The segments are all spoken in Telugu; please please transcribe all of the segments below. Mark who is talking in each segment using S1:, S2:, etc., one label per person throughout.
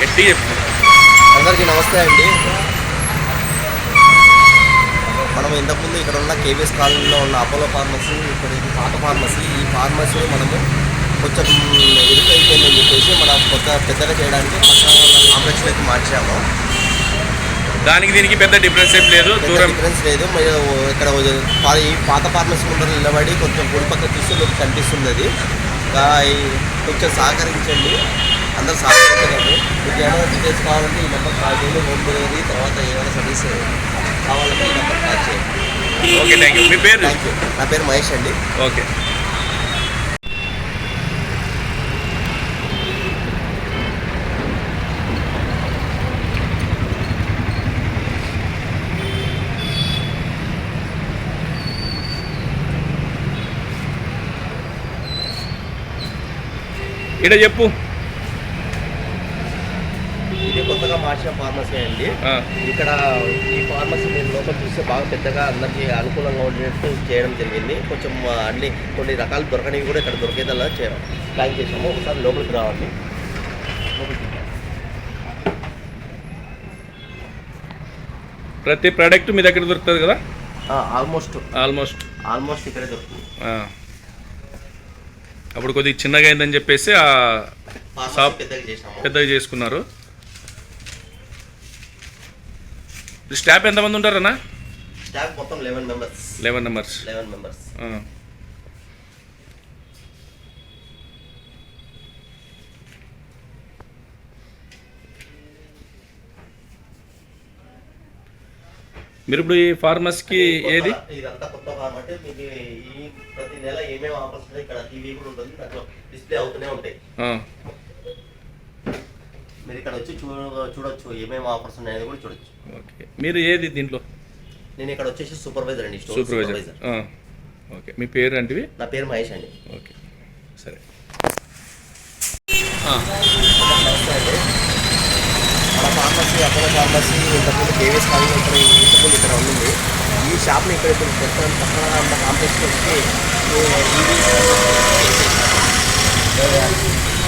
S1: చెప్పు.
S2: అందరికీ నమస్తే అండి. మనం ఇంతకుముందు ఇక్కడ ఉన్న కేవీఎస్ కాలనీలో ఉన్న అపోలో ఫార్మసీ ఇక్కడ ఇది పాత ఫార్మసీ ఈ ఫార్మసీ మనము కొంచెం ఇరుకైపోయిందని చెప్పేసి మనం కొత్త పెద్దగా చేయడానికి కాంప్లెక్స్లోకి మార్చాము.
S1: దానికి దీనికి పెద్ద డిఫరెన్స్ ఏం లేదు. దూరం
S2: డిఫరెన్స్ లేదు. మీరు ఇక్కడ ఈ పాత ఫార్మసీ ముందర నిలబడి కొంచెం గుడి పక్క చూస్తే మీకు కనిపిస్తుంది అది కొంచెం సహకరించండి. అందరూ సహకరించగలరు మీకు ఏమైనా డీటెయిల్స్ కావాలంటే ఈ నెంబర్ కాల్ చేయండి. హోమ్ డెలివరీ తర్వాత ఏమైనా సర్వీస్ కావాలంటే ఈ నెంబర్ కాల్ చేయండి.
S1: ఓకే థ్యాంక్ యూ మీ పేరు?
S2: థ్యాంక్ యూ నా పేరు మహేష్ అండి.
S1: ఓకే ఇక్కడ చెప్పు.
S2: ఇది కొత్తగా మార్చిన ఫార్మసీ అండి. ఇక్కడ ఈ ఫార్మసీ మీరు లోపల చూస్తే బాగా పెద్దగా అందరికీ అనుకూలంగా ఉండేట్టు చేయడం జరిగింది. కొంచెం అన్ని కొన్ని రకాలు దొరకనివి కూడా ఇక్కడ దొరికేదల్లా చేయడం. ప్లాన్ చేసాము ఒకసారి లోపలికి రండి.
S1: ప్రతి ప్రోడక్ట్ మీ దగ్గర దొరుకుతుంది కదా?
S2: ఆల్మోస్ట్
S1: ఆల్మోస్ట్
S2: ఆల్మోస్ట్ ఇక్కడే దొరుకుతుంది.
S1: అప్పుడు కొద్దిగా చిన్నగా అయిందని చెప్పేసి
S2: పెద్దగా
S1: చేసుకున్నారు. స్టాఫ్ ఎంతమంది ఉంటారన్నా?
S2: స్టాఫ్ మొత్తం eleven members
S1: eleven numbers
S2: eleven members
S1: మీరు ఇప్పుడు ఈ ఫార్మసీకి ఏది?
S2: ఇదంతా కొత్త ఫార్మ్ అంటే మీకు ఈ ప్రతి నెల ఏమేమి ఆఫర్స్ ఇక్కడ టీవీ కూడా ఉంటుంది. దాంట్లో డిస్ప్లే అవుతూనే ఉంటాయి. వచ్చి చూ చూడొచ్చు. ఏమేమి ఆఫర్స్ ఉన్నాయని కూడా చూడొచ్చు.
S1: ఓకే. మీరు ఏది దీంట్లో?
S2: నేను ఇక్కడ వచ్చేసి సూపర్వైజర్ అండి స్టోర్
S1: సూపర్వైజర్. ఓకే. మీ పేరు అంటివి
S2: నా పేరు మహేష్ అండి.
S1: ఓకే. సరే.
S2: మన ఫార్మసీ అపోలో ఫార్మసీ ఇంతకుముందు కేవీఎస్ కాలనీ ఇక్కడ ఇంతకుముందు ఇక్కడ ఉంది ఈ షాప్ని ఇక్కడ ఇప్పుడు కొత్త పక్కన ఉన్న కాంప్లెక్స్ వచ్చి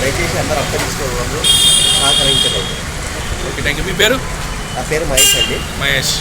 S2: దయచేసి అందరూ అర్థం తీసుకోవాలి సహకరించలేదు
S1: ఓకే థ్యాంక్ యూ మీ పేరు?
S2: నా పేరు మహేష్ అండి.
S1: మహేష్.